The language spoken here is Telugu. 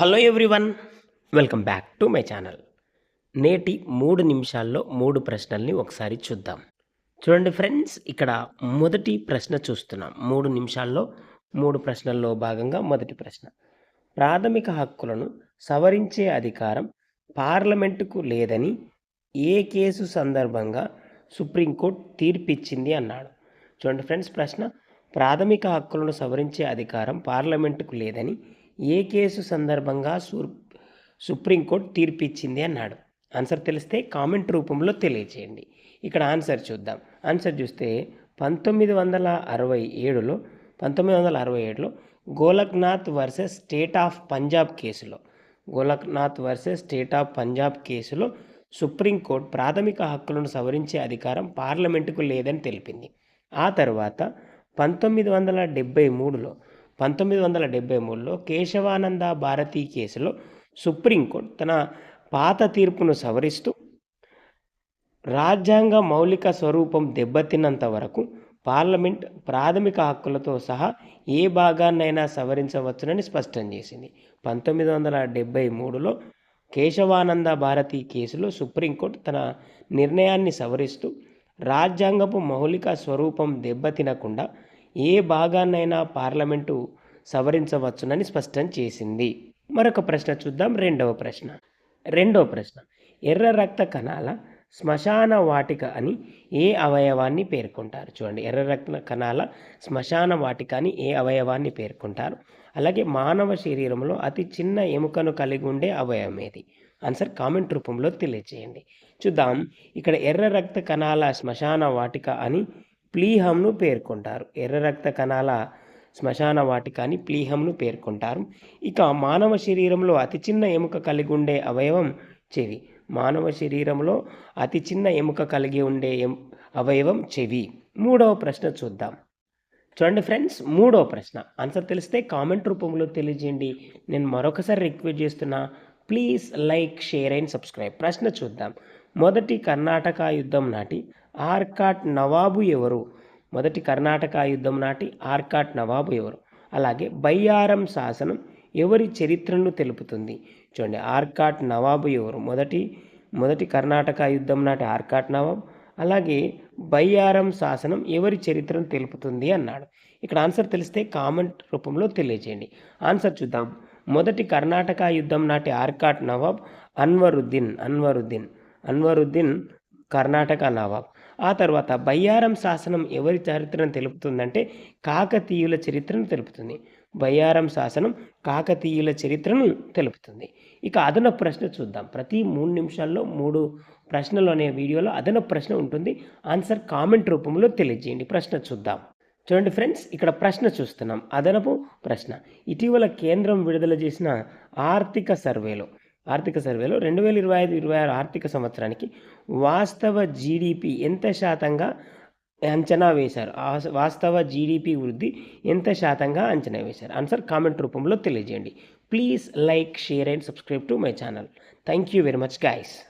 Hello everyone welcome back to my channel. నేటి మూడు నిమిషాల్లో మూడు ప్రశ్నల్ని ఒకసారి చూద్దాం. చూడండి ఫ్రెండ్స్ ఇక్కడ మొదటి ప్రశ్న చూస్తున్నాం. మూడు నిమిషాల్లో మూడు ప్రశ్నల్లో భాగంగా మొదటి ప్రశ్న. ప్రాథమిక హక్కులను సవరించే అధికారం పార్లమెంటుకు లేదని ఏ కేసు సందర్భంగా సుప్రీంకోర్టు తీర్పిచ్చింది అన్నాడు. చూడండి ఫ్రెండ్స్ ప్రశ్న. ప్రాథమిక హక్కులను సవరించే అధికారం పార్లమెంటుకు లేదని ఏ కేసు సందర్భంగా సు సుప్రీంకోర్టు తీర్పిచ్చింది అన్నాడు. ఆన్సర్ తెలిస్తే కామెంట్ రూపంలో తెలియచేయండి. ఇక్కడ ఆన్సర్ చూద్దాం. ఆన్సర్ చూస్తే పంతొమ్మిది వందల అరవై ఏడులో పంతొమ్మిది వందల అరవై ఏడులో Golaknath versus state of Punjab కేసులో Golaknath versus state of Punjab కేసులో సుప్రీంకోర్టు ప్రాథమిక హక్కులను సవరించే అధికారం పార్లమెంటుకు లేదని తెలిపింది. ఆ తర్వాత పంతొమ్మిది వందల డెబ్బై మూడులో పంతొమ్మిది వందల డెబ్బై మూడులో కేశవానంద భారతి కేసులో సుప్రీంకోర్టు తన పాత తీర్పును సవరిస్తూ రాజ్యాంగ మౌలిక స్వరూపం దెబ్బతిన్నంత వరకు పార్లమెంట్ ప్రాథమిక హక్కులతో సహా ఏ భాగాన్నైనా సవరించవచ్చునని స్పష్టం చేసింది. పంతొమ్మిది వందల డెబ్బై మూడులో కేశవానంద భారతి కేసులో సుప్రీంకోర్టు తన నిర్ణయాన్ని సవరిస్తూ రాజ్యాంగపు మౌలిక స్వరూపం దెబ్బతినకుండా ఏ భాగాన్నైనా పార్లమెంటు సవరించవచ్చునని స్పష్టం చేసింది. మరొక ప్రశ్న చూద్దాం. రెండవ ప్రశ్న. రెండవ ప్రశ్న. ఎర్ర రక్త కణాల శ్మశాన వాటిక అని ఏ అవయవాన్ని పేర్కొంటారు? చూడండి. ఎర్ర రక్త కణాల శ్మశాన వాటిక అని ఏ అవయవాన్ని పేర్కొంటారు? అలాగే మానవ శరీరంలో అతి చిన్న ఎముకను కలిగి ఉండే అవయవం ఏది? ఆన్సర్ కామెంట్ రూపంలో తెలియజేయండి. చూద్దాం. ఇక్కడ ఎర్ర రక్త కణాల శ్మశాన వాటిక అని ప్లీహంను పేర్కొంటారు. ఎర్ర రక్త కణాల శ్మశాన వాటికని ప్లీహంను పేర్కొంటారు. ఇక మానవ శరీరంలో అతి చిన్న ఎముక కలిగి ఉండే అవయవం చెవి. మానవ శరీరంలో అతి చిన్న ఎముక కలిగి ఉండే ఎం అవయవం చెవి. మూడవ ప్రశ్న చూద్దాం. చూడండి ఫ్రెండ్స్ మూడవ ప్రశ్న. ఆన్సర్ తెలిస్తే కామెంట్ రూపంలో తెలియజేయండి. నేను మరొకసారి రిక్వెస్ట్ చేస్తున్నా please like share and subscribe. ప్రశ్న చూద్దాం. మొదటి కర్ణాటక యుద్ధం నాటి ఆర్కాట్ నవాబు ఎవరు? మొదటి కర్ణాటక యుద్ధం నాటి ఆర్కాట్ నవాబు ఎవరు? అలాగే బయ్యారం శాసనం ఎవరి చరిత్రను తెలుపుతుంది? చూడండి ఆర్కాట్ నవాబు ఎవరు? మొదటి మొదటి కర్ణాటక యుద్ధం నాటి ఆర్కాట్ నవాబ్. అలాగే బయ్యారం శాసనం ఎవరి చరిత్రను తెలుపుతుంది అన్నాడు. ఇక్కడ ఆన్సర్ తెలిస్తే కామెంట్ రూపంలో తెలియజేయండి. ఆన్సర్ చూద్దాం. మొదటి కర్ణాటక యుద్ధం నాటి ఆర్కాట్ నవాబ్ అన్వరుద్దీన్ అన్వరుద్దీన్. అన్వరుద్దీన్ కర్ణాటక నవాబ్. ఆ తర్వాత బయ్యారం శాసనం ఎవరి చరిత్రను తెలుపుతుందంటే కాకతీయుల చరిత్రను తెలుపుతుంది. బయ్యారం శాసనం కాకతీయుల చరిత్రను తెలుపుతుంది. ఇక అదనపు ప్రశ్న చూద్దాం. ప్రతి మూడు నిమిషాల్లో మూడు ప్రశ్నలు అనే వీడియోలో అదనపు ప్రశ్న ఉంటుంది. ఆన్సర్ కామెంట్ రూపంలో తెలియజేయండి. ప్రశ్న చూద్దాం. చూడండి ఫ్రెండ్స్ ఇక్కడ ప్రశ్న చూస్తున్నాం. అదనపు ప్రశ్న. ఇటీవల కేంద్రం విడుదల చేసిన ఆర్థిక సర్వేలో ఆర్థిక సర్వేలో రెండు వేల ఇరవై ఐదు ఇరవై ఆరు ఆర్థిక సంవత్సరానికి వాస్తవ జీడిపి ఎంత శాతంగా అంచనా వేశారు? వాస్తవ జీడిపి వృద్ధి ఎంత శాతంగా అంచనా వేశారు? ఆన్సర్ కామెంట్ రూపంలో తెలియజేయండి. Please like share and subscribe to my channel. Thank you very much guys.